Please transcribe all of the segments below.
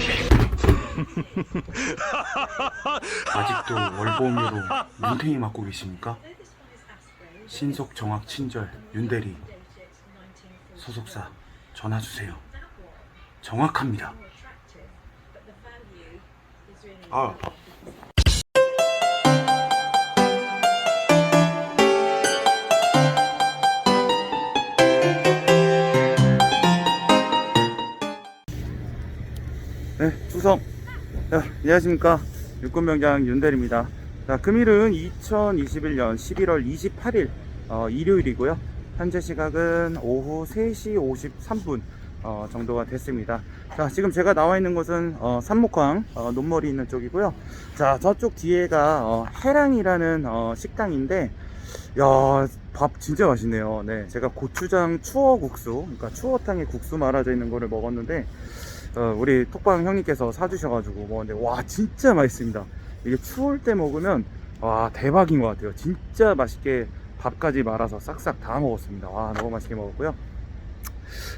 아직도 월보험료로 윤탱이 맞고 계십니까? 신속 정확 친절 윤대리 소속사 전화 주세요. 정확합니다. 아, 네, 수성. 자, 안녕하십니까. 육군병장 윤대리입니다. 자, 금일은 2021년 11월 28일, 어, 일요일이고요. 현재 시각은 오후 3시 53분, 어, 정도가 됐습니다. 자, 지금 제가 나와 있는 곳은, 어, 산목항, 어, 논머리 있는 쪽이고요. 자, 저쪽 뒤에가, 어, 해랑이라는, 어, 식당인데, 야, 밥 진짜 맛있네요. 네, 제가 고추장 추어국수, 그러니까 추어탕에 국수 말아져 있는 거를 먹었는데, 어, 우리 톡방 형님께서 사주셔가지고 먹었는데 와 진짜 맛있습니다. 이게 추울 때 먹으면 와 대박인 것 같아요. 진짜 맛있게 밥까지 말아서 싹싹 다 먹었습니다. 와 너무 맛있게 먹었고요.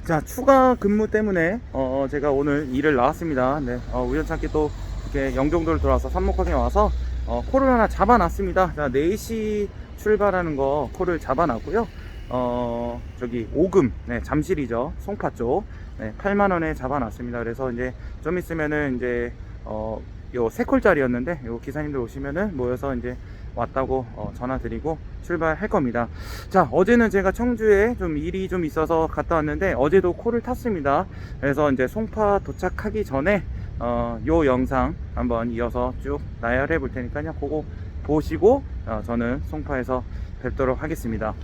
자 추가 근무 때문에 어, 제가 오늘 일을 나왔습니다. 네, 어, 우연찮게 또 이렇게 영종도를 돌아와서 산목항에 와서 어, 콜을 하나 잡아놨습니다. 자 4시 출발하는 거 콜을 잡아놨고요 어 저기 오금 네, 잠실이죠 송파 쪽 네, 8만 원에 잡아놨습니다. 그래서 이제 좀 있으면은 이제 어, 요 세 콜짜리였는데 요 기사님들 오시면은 모여서 이제 왔다고 어, 전화 드리고 출발할 겁니다. 자, 어제는 제가 청주에 좀 일이 좀 있어서 갔다 왔는데 어제도 콜을 탔습니다. 그래서 이제 송파 도착하기 전에 어, 요 영상 한번 이어서 쭉 나열해 볼 테니까요. 그거 보시고 어, 저는 송파에서 뵙도록 하겠습니다.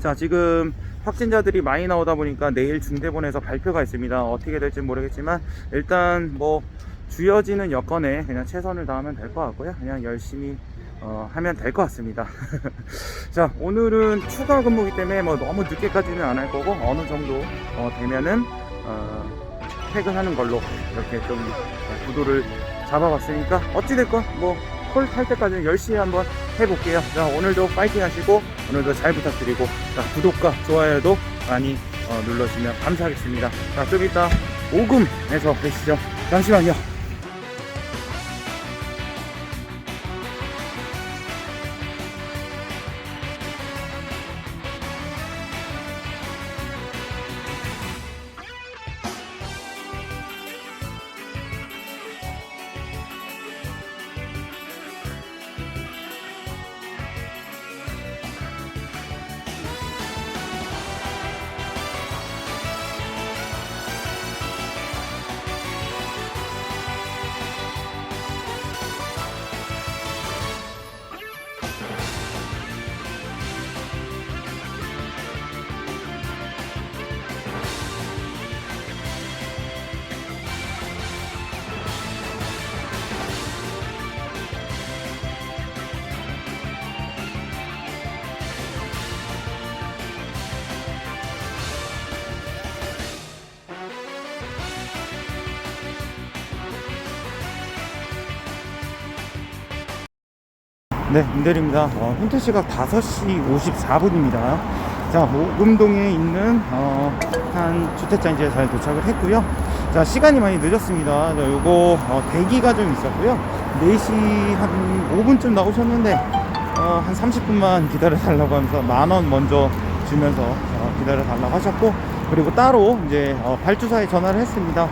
자 지금 확진자들이 많이 나오다 보니까 내일 중대본에서 발표가 있습니다. 어떻게 될지 모르겠지만 일단 뭐 주어지는 여건에 그냥 최선을 다하면 될 것 같고요. 그냥 열심히 어, 하면 될 것 같습니다. 자 오늘은 추가 근무기 때문에 뭐 너무 늦게까지는 안 할 거고 어느 정도 어, 되면은 어, 퇴근하는 걸로 이렇게 좀 구도를 잡아봤으니까 어찌됐건 뭐 콜 탈 때까지는 열심히 한번 해볼게요. 자, 오늘도 파이팅 하시고, 오늘도 잘 부탁드리고, 자, 구독과 좋아요도 많이 어, 눌러주시면 감사하겠습니다. 자, 좀 이따 오금에서 뵈시죠. 잠시만요. 네, 임대리입니다. 어, 현재 시각 5시 54분입니다. 자, 오금동에 있는 어, 한 주택장지에 잘 도착을 했고요. 자, 시간이 많이 늦었습니다. 자, 요거 어, 대기가 좀 있었고요. 4시 한 5분쯤 나오셨는데 어, 한 30분만 기다려 달라고 하면서 만 원 먼저 주면서 어, 기다려 달라고 하셨고 그리고 따로 이제 어, 발주사에 전화를 했습니다.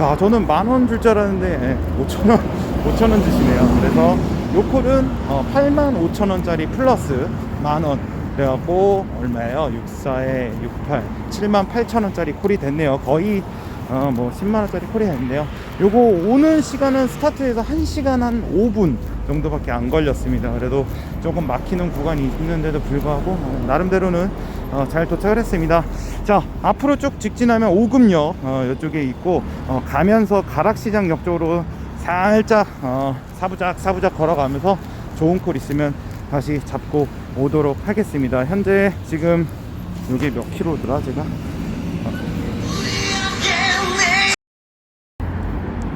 야, 저는 만 원 줄 줄 알았는데 5천 원, 5천 원 주시네요. 그래서 요 콜은 어, 8만 5천 원짜리 플러스 만 원. 그래갖고 얼마예요? 64에 68, 7만 8천 원짜리 콜이 됐네요. 거의 어, 뭐 10만 원짜리 콜이 됐는데요. 요거 오는 시간은 스타트에서 1시간 한 5분 정도밖에 안 걸렸습니다. 그래도 조금 막히는 구간이 있는데도 불구하고 어, 나름대로는 어, 잘 도착을 했습니다. 자 앞으로 쭉 직진하면 오금역 어, 이쪽에 있고 어, 가면서 가락시장 역 쪽으로 살짝 어, 사부작 사부작 걸어가면서 좋은 콜 있으면 다시 잡고 오도록 하겠습니다. 현재 지금 여기 몇 킬로더라 제가?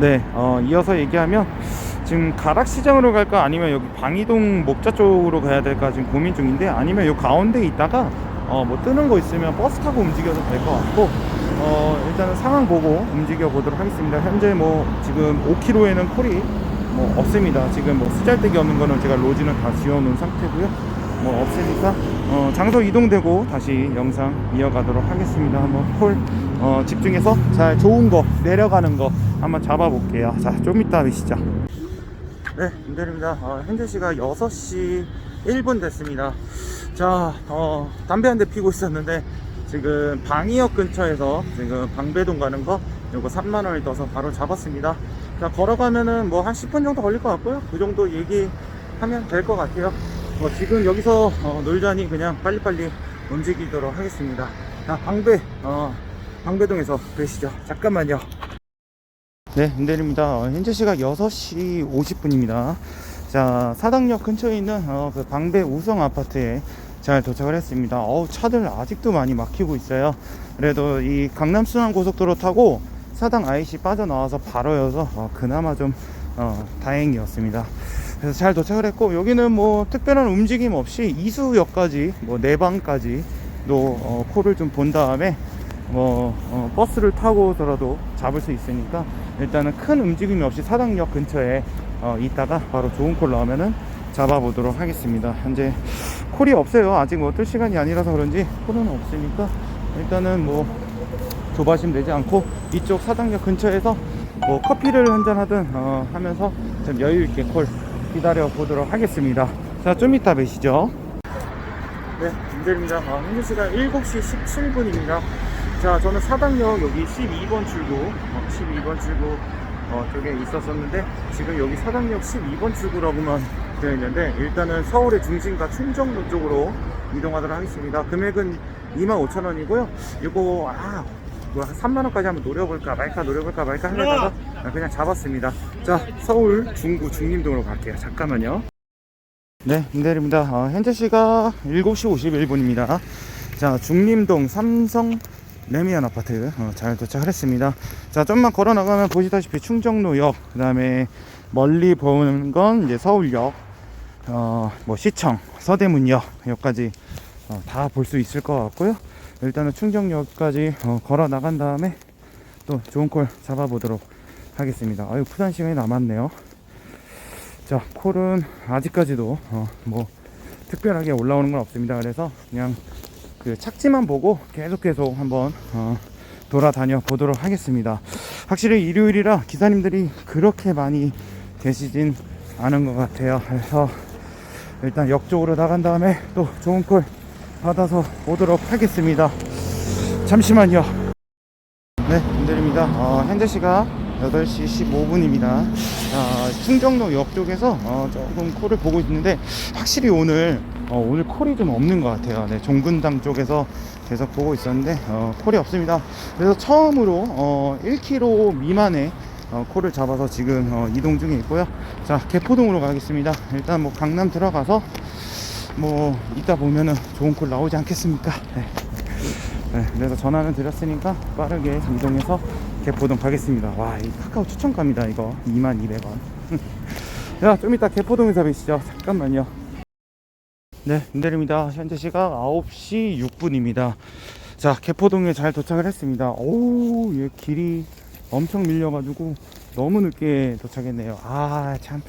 네, 어, 이어서 얘기하면 지금 가락시장으로 갈까 아니면 여기 방이동 목자 쪽으로 가야 될까 지금 고민 중인데 아니면 요 가운데 있다가 어, 뭐 뜨는 거 있으면 버스 타고 움직여도 될 것 같고 어, 일단은 상황 보고 움직여 보도록 하겠습니다. 현재 뭐 지금 5km에는 콜이 뭐 없습니다. 지금 뭐 쓰잘데기 없는 거는 제가 로지는 다 지워놓은 상태고요. 뭐 없으니까 어, 장소 이동되고 다시 영상 이어가도록 하겠습니다. 한번 콜 어, 집중해서 잘 좋은 거 내려가는 거 한번 잡아볼게요. 자, 좀 이따 뵈시죠. 네, 임대리입니다. 어, 현재 시각 6시 1분 됐습니다. 자, 어, 담배 한 대 피고 있었는데 지금 방이역 근처에서 지금 방배동 가는 거 요거 3만 원을 떠서 바로 잡았습니다. 자, 걸어가면은 뭐 한 10분 정도 걸릴 것 같고요. 그 정도 얘기하면 될 것 같아요. 뭐 지금 여기서 어, 놀자니 그냥 빨리빨리 움직이도록 하겠습니다. 자, 방배, 어, 방배동에서 뵈시죠. 잠깐만요. 네, 임대리입니다. 어, 현재 시각 6시 50분입니다. 자, 사당역 근처에 있는 어, 그 방배 우성 아파트에 잘 도착을 했습니다. 어우, 차들 아직도 많이 막히고 있어요. 그래도 이 강남 순환 고속도로 타고 사당 IC 빠져나와서 바로여서 어, 그나마 좀 어, 다행이었습니다. 그래서 잘 도착을 했고 여기는 뭐 특별한 움직임 없이 이수역까지 뭐 내방까지도 어, 콜을 좀본 다음에 뭐 어, 버스를 타고서라도 잡을 수 있으니까 일단은 큰 움직임이 없이 사당역 근처에 어, 있다가 바로 좋은 콜 나오면은 잡아보도록 하겠습니다. 현재 콜이 없어요. 아직 뭐 뜰 시간이 아니라서 그런지 콜은 없으니까 일단은 뭐 조바심 내지 않고 이쪽 사당역 근처에서 뭐 커피를 한잔 하든 어, 하면서 좀 여유 있게 콜 기다려 보도록 하겠습니다. 자, 좀 이따 뵈시죠. 네, 김대입니다. 아, 현재 시간 7시 17분입니다. 자, 저는 사당역 여기 12번 출구, 어, 12번 출구 어, 쪽에 있었었는데 지금 여기 사당역 12번 출구라고만 되어 있는데 일단은 서울의 중심가 충정로 쪽으로 이동하도록 하겠습니다. 금액은 25,000원이고요. 이거 아, 뭐 3만원까지 한번 노려볼까 말까 노려볼까 말까 하려다가 그냥 잡았습니다. 자, 서울 중구 중림동으로 갈게요. 잠깐만요. 네, 임대리입니다. 어, 현재 시각 7시 51분입니다. 자, 중림동 삼성 레미안 아파트 어, 잘 도착을 했습니다. 자, 좀만 걸어 나가면 보시다시피 충정로역, 그 다음에 멀리 보는 건 이제 서울역, 어, 뭐 시청, 서대문역, 여기까지 어, 다볼 수 있을 것 같고요. 일단은 충정역까지 어, 걸어 나간 다음에 또 좋은 콜 잡아보도록 하겠습니다. 아유, 푸단 시간이 남았네요. 자, 콜은 아직까지도 어, 뭐 특별하게 올라오는 건 없습니다. 그래서 그냥 그 착지만 보고 계속 계속 한번 어, 돌아다녀 보도록 하겠습니다. 확실히 일요일이라 기사님들이 그렇게 많이 계시진 않은 것 같아요. 그래서 일단 역 쪽으로 나간 다음에 또 좋은 콜 받아서 오도록 하겠습니다. 잠시만요. 네, 분들입니다. 어, 현재 시각 8시 15분입니다. 아, 충정로 역 쪽에서 어, 조금 콜을 보고 있는데 확실히 오늘 어, 오늘 콜이 좀 없는 것 같아요. 네, 종근당 쪽에서 계속 보고 있었는데 어, 콜이 없습니다. 그래서 처음으로 어, 1km 미만의 어, 콜을 잡아서 지금 어, 이동 중에 있고요. 자, 개포동으로 가겠습니다. 일단 뭐 강남 들어가서 뭐 이따 보면은 좋은 콜 나오지 않겠습니까? 네. 네, 그래서 전화는 드렸으니까 빠르게 이동해서 개포동 가겠습니다. 와, 이 카카오 추천갑니다, 이거. 22,200원. 자, 좀 이따 개포동에서 뵈시죠. 잠깐만요. 네, 임대리입니다. 현재 시각 9시 6분입니다. 자, 개포동에 잘 도착을 했습니다. 오, 얘 길이 엄청 밀려가지고 너무 늦게 도착했네요. 아, 참.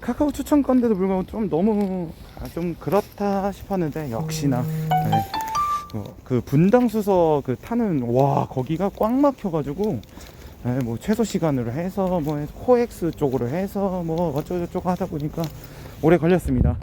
카카오 추천 건데도 불구하고 좀 너무 아, 좀 그렇다 싶었는데 역시나 네. 어, 그 분당 수서 그 타는 와 거기가 꽉 막혀가지고 네, 뭐 최소 시간으로 해서 뭐 코엑스 쪽으로 해서 뭐 어쩌고저쩌고 하다 보니까 오래 걸렸습니다.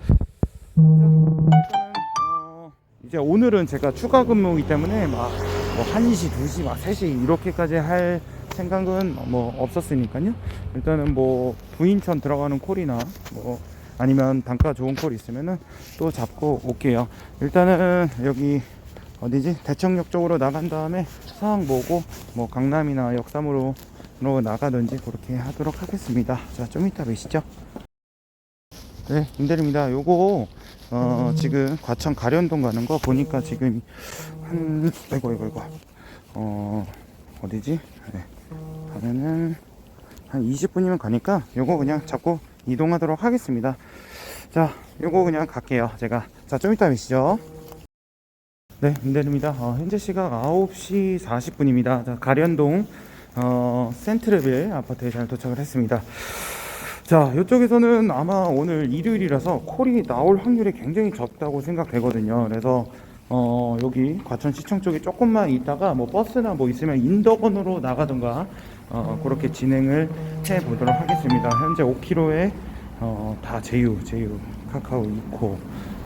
어, 이제 오늘은 제가 추가 근무이기 때문에 막 뭐 1시, 2시, 막 3시 이렇게까지 할 생각은 뭐 없었으니까요. 일단은 뭐 부인천 들어가는 콜이나 뭐 아니면 단가 좋은 콜 있으면은 또 잡고 올게요. 일단은 여기 어디지? 대청역 쪽으로 나간 다음에 상황 보고 뭐 강남이나 역삼으로 나가든지 그렇게 하도록 하겠습니다. 자, 좀 이따 뵈시죠. 네, 임대리입니다. 요거 어, 지금 과천 가련동 가는 거 보니까 지금 한 아이고 아이고 아이고 어 어디지? 네. 가면은 한 20분이면 가니까 요거 그냥 잡고 이동하도록 하겠습니다. 자, 요거 그냥 갈게요. 제가 자, 좀 이따 뵈시죠. 네, 임대입니다. 어, 현재 시각 9시 40분입니다. 자, 가련동 어, 센트레빌 아파트에 잘 도착을 했습니다. 자, 이쪽에서는 아마 오늘 일요일이라서 콜이 나올 확률이 굉장히 적다고 생각되거든요. 그래서 어, 여기 과천시청 쪽에 조금만 있다가 뭐 버스나 뭐 있으면 인덕원으로 나가던가 어, 그렇게 진행을 해 보도록 하겠습니다. 현재 5km에 어, 다 제휴, 제휴, 카카오, 이코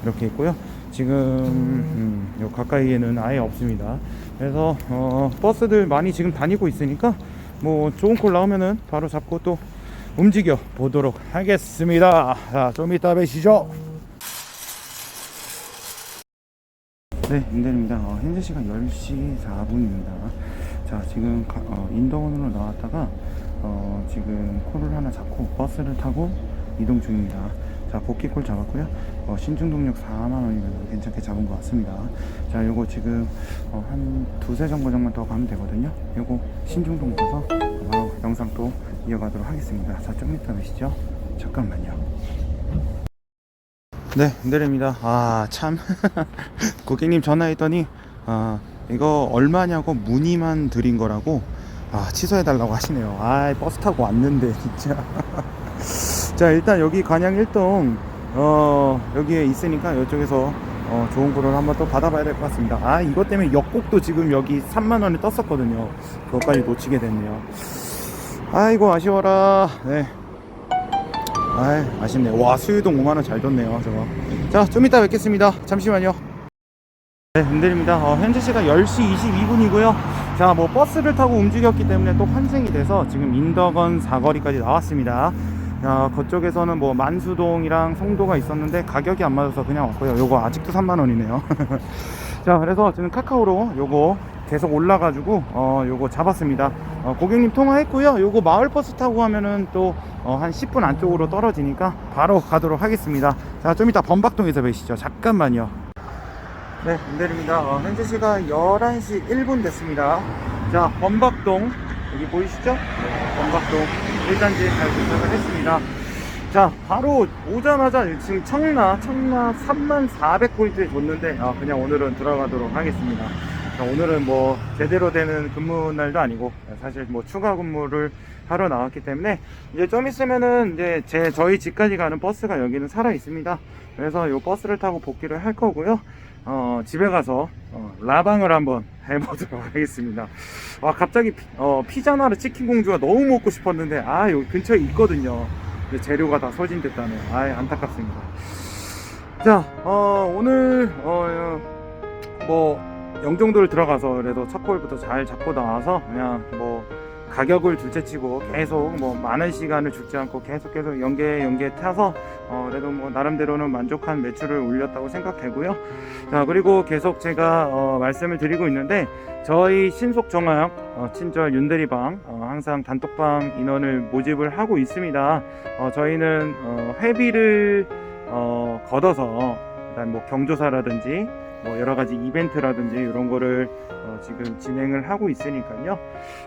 이렇게 있고요. 지금 음, 요 가까이에는 아예 없습니다. 그래서 어, 버스들 많이 지금 다니고 있으니까 뭐 좋은 콜 나오면은 바로 잡고 또 움직여 보도록 하겠습니다. 자, 좀 이따 뵈시죠. 네, 임대입니다. 어, 현재 시간 10시 4분입니다. 자, 지금 가- 어, 인덕원으로 나왔다가 어, 지금 콜을 하나 잡고 버스를 타고 이동 중입니다. 자, 복귀콜 잡았고요. 어, 신중동력 4만 원이면 괜찮게 잡은 것 같습니다. 자, 요거 지금 어, 한 두세 정거장만 더 가면 되거든요. 요거 신중동 가서 바로 영상 또 이어가도록 하겠습니다. 자, 좀 이따 뵈시죠. 잠깐만요. 네, 내립니다. 아, 참. 고객님 전화했더니, 아, 이거 얼마냐고 문의만 드린 거라고, 아, 취소해 달라고 하시네요. 아, 버스 타고 왔는데, 진짜. 자, 일단 여기 관양 1동, 어, 여기에 있으니까 이쪽에서 어, 좋은 거를 한번 또 받아봐야 될 것 같습니다. 아, 이것 때문에 역곡도 지금 여기 3만원에 떴었거든요. 그것까지 놓치게 됐네요. 아이고, 아쉬워라. 네. 아이 아쉽네 와 수유동 5만원 잘 뒀네요 저거 자좀 이따 뵙겠습니다 잠시만요 네 흔들립니다 어, 현재 시각 10시 22분이고요 자 뭐 버스를 타고 움직였기 때문에 또 환승이 돼서 지금 인덕원 사거리까지 나왔습니다 야, 그쪽에서는 뭐 만수동이랑 송도가 있었는데 가격이 안 맞아서 그냥 왔고요. 요거 아직도 3만 원이네요. 자 그래서 지금 카카오로 요거 계속 올라가지고 어 요거 잡았습니다. 어, 고객님 통화했고요. 요거 마을 버스 타고 가면은 또 어, 한 10분 안쪽으로 떨어지니까 바로 가도록 하겠습니다. 자 좀 이따 범박동에서 뵈시죠. 잠깐만요. 네 임대입니다. 어, 현재 시각 11시 1분 됐습니다. 자 범박동. 여기 보이시죠? 네, 범박동 1단지에 잘 도착을 했습니다. 자 바로 오자마자 지금 청라 청라 3만 400포인트에 줬는데 아, 그냥 오늘은 들어가도록 하겠습니다. 자, 오늘은 뭐 제대로 되는 근무 날도 아니고 사실 뭐 추가 근무를 하러 나왔기 때문에 이제 좀 있으면은 이제 제 저희 집까지 가는 버스가 여기는 살아 있습니다. 그래서 이 버스를 타고 복귀를 할 거고요 어, 집에 가서 어, 라방을 한번 해보도록 하겠습니다 와 갑자기 피, 어, 피자나르 치킨 공주가 너무 먹고 싶었는데 아 여기 근처에 있거든요 근데 재료가 다 소진됐다네요. 아 안타깝습니다. 자, 어, 오늘 어, 뭐 영종도를 들어가서 그래도 첫 골부터 잘 잡고 나와서 그냥 뭐 가격을 둘째치고 계속 뭐 많은 시간을 죽지 않고 계속 계속 연계 연계 타서 어 그래도 뭐 나름대로는 만족한 매출을 올렸다고 생각되고요. 자 그리고 계속 제가 어 말씀을 드리고 있는데 저희 신속 정학 어 친절 윤대리방 어 항상 단톡방 인원을 모집을 하고 있습니다. 어 저희는 어 회비를 어 걷어서 일단 뭐 경조사라든지 뭐 여러 가지 이벤트라든지 이런 거를 어 지금 진행을 하고 있으니까요.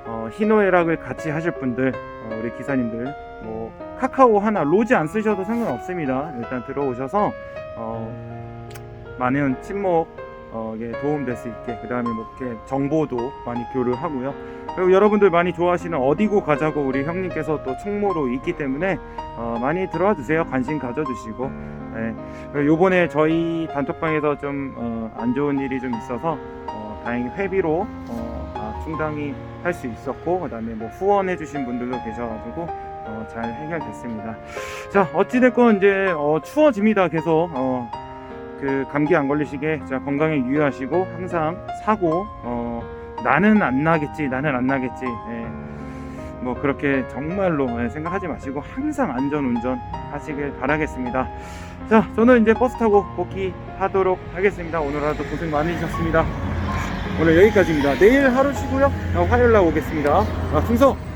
어, 희노애락을 같이 하실 분들, 어, 우리 기사님들, 뭐, 카카오 하나, 로지 안 쓰셔도 상관없습니다. 일단 들어오셔서, 어, 많은 친목, 어, 에 도움될 수 있게, 그 다음에 뭐, 이렇게 정보도 많이 교류하고요. 그리고 여러분들 많이 좋아하시는 어디고 가자고 우리 형님께서 또 총모로 있기 때문에, 어, 많이 들어와 주세요. 관심 가져주시고, 네. 그리고 요번에 저희 단톡방에서 좀, 어, 안 좋은 일이 좀 있어서, 어, 다행히 회비로, 어, 아, 충당이 할 수 있었고 그 다음에 뭐 후원해 주신 분들도 계셔가지고 어, 잘 해결됐습니다. 자 어찌됐건 이제 어, 추워집니다. 계속 어, 그 감기 안 걸리시게 자 건강에 유의하시고 항상 사고 어, 나는 안 나겠지 나는 안 나겠지 예. 뭐 그렇게 정말로 예, 생각하지 마시고 항상 안전 운전 하시길 바라겠습니다. 자 저는 이제 버스 타고 복귀하도록 하겠습니다. 오늘 하루 고생 많으셨습니다. 오늘 여기까지입니다. 내일 하루 쉬고요. 어, 화요일 날 오겠습니다. 아, 충성!